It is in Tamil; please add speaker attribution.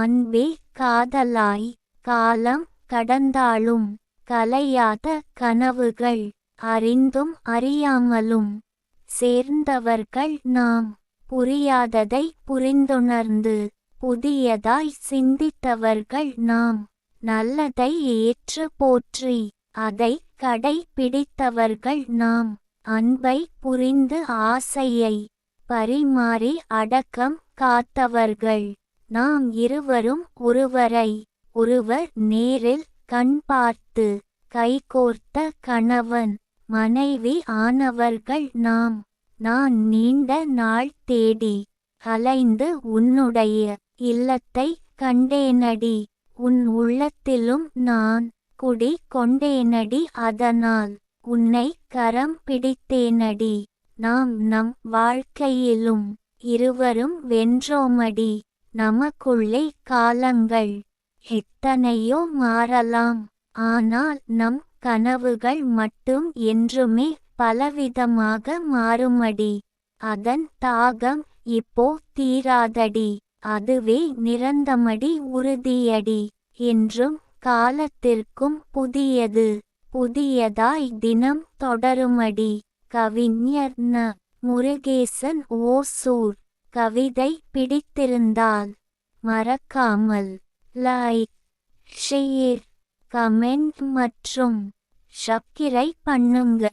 Speaker 1: அன்பே காதலாய் காலம் கடந்தாலும் கலையாத கனவுகள் அறிந்தும் அறியாமலும் சேர்ந்தவர்கள் நாம். புரியாததை புரிந்துணர்ந்து புதியதாய் சிந்தித்தவர்கள் நாம். நல்லதை ஏற்று போற்றி அதை கடைபிடித்தவர்கள் நாம். அன்பை புரிந்து ஆசையை பரிமாறி அடக்கம் காத்தவர்கள் நாம் இருவரும் ஒருவரை ஒருவர் நேரில் கண் பார்த்து கைகோர்த்த கணவன் மனைவி ஆனவர்கள் நாம். நான் நீண்ட நாள் தேடி அலைந்து உன்னுடைய இல்லத்தை கண்டேனடி. உன் உள்ளத்திலும் நான் குடி கொண்டேனடி. அதனால் உன்னை கரம் பிடித்தேனடி. நாம் நம் வாழ்க்கையிலும் இருவரும் வென்றோமடி. நமக்குள்ளே காலங்கள் எத்தனையோ மாறலாம். ஆனால் நம் கனவுகள் மட்டும் என்றுமே பலவிதமாக மாறுமடி. அதன் தாகம் இப்போ தீராதடி. அதுவே நிரந்தமடி உறுதியடி என்றும் காலத்திற்கும் புதியது. புதியதாய் தினம் தொடருமடி. கவிஞர் ந. முருகேசன் ஓசூர். கவிதை பிடித்திருந்தால் மறக்காமல் லைக் ஷேர் கமெண்ட் மற்றும் சப்கிரை பண்ணுங்க.